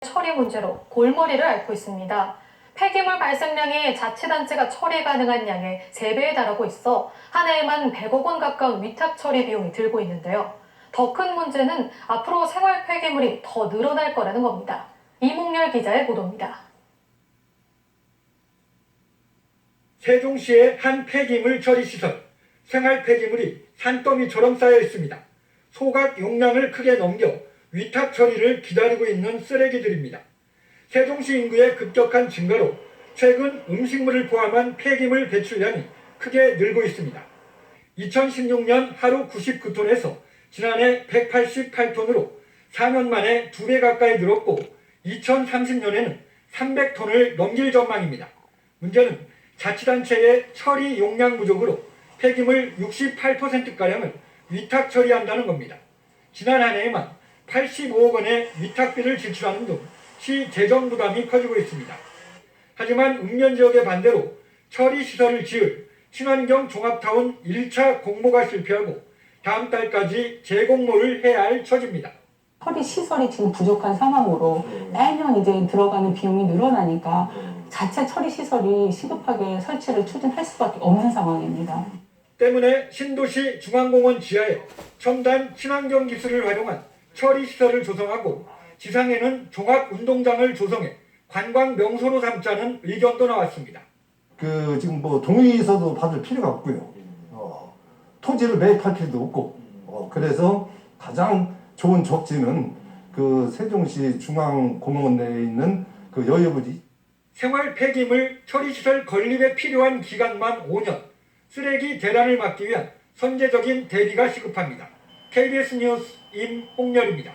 처리 문제로 골머리를 앓고 있습니다. 폐기물 발생량이 자치단체가 처리 가능한 양의 3배에 달하고 있어 한 해에만 100억 원 가까운 위탁 처리 비용이 들고 있는데요. 더 큰 문제는 앞으로 생활 폐기물이 더 늘어날 거라는 겁니다. 이몽열 기자의 보도입니다. 세종시의 한 폐기물 처리 시설, 생활 폐기물이 산더미처럼 쌓여 있습니다. 소각 용량을 크게 넘겨 위탁 처리를 기다리고 있는 쓰레기들입니다. 세종시 인구의 급격한 증가로 최근 음식물을 포함한 폐기물 배출량이 크게 늘고 있습니다. 2016년 하루 99톤에서 지난해 188톤으로 4년 만에 2배 가까이 늘었고 2030년에는 300톤을 넘길 전망입니다. 문제는 자치단체의 처리 용량 부족으로 폐기물 68%가량을 위탁 처리한다는 겁니다. 지난 한 해에만 85억 원의 위탁비를 지출하는 등 시 재정 부담이 커지고 있습니다. 하지만 읍면 지역의 반대로 처리 시설을 지을 친환경 종합타운 1차 공모가 실패하고 다음 달까지 재공모를 해야 할 처지입니다. 처리 시설이 지금 부족한 상황으로 매년 이제 들어가는 비용이 늘어나니까 자체 처리 시설이 시급하게 설치를 추진할 수밖에 없는 상황입니다. 때문에 신도시 중앙공원 지하에 첨단 친환경 기술을 활용한 처리 시설을 조성하고 지상에는 종합 운동장을 조성해 관광 명소로 삼자는 의견도 나왔습니다. 그 지금 뭐 동의서도 받을 필요가 없고요. 어, 토지를 매입할 필요도 없고. 어, 그래서 가장 좋은 적지는 그 세종시 중앙공원 내에 있는 그 여여부지 생활 폐기물 처리시설 건립에 필요한 기간만 5년, 쓰레기 대란을 막기 위한 선제적인 대비가 시급합니다. KBS 뉴스 임홍열입니다.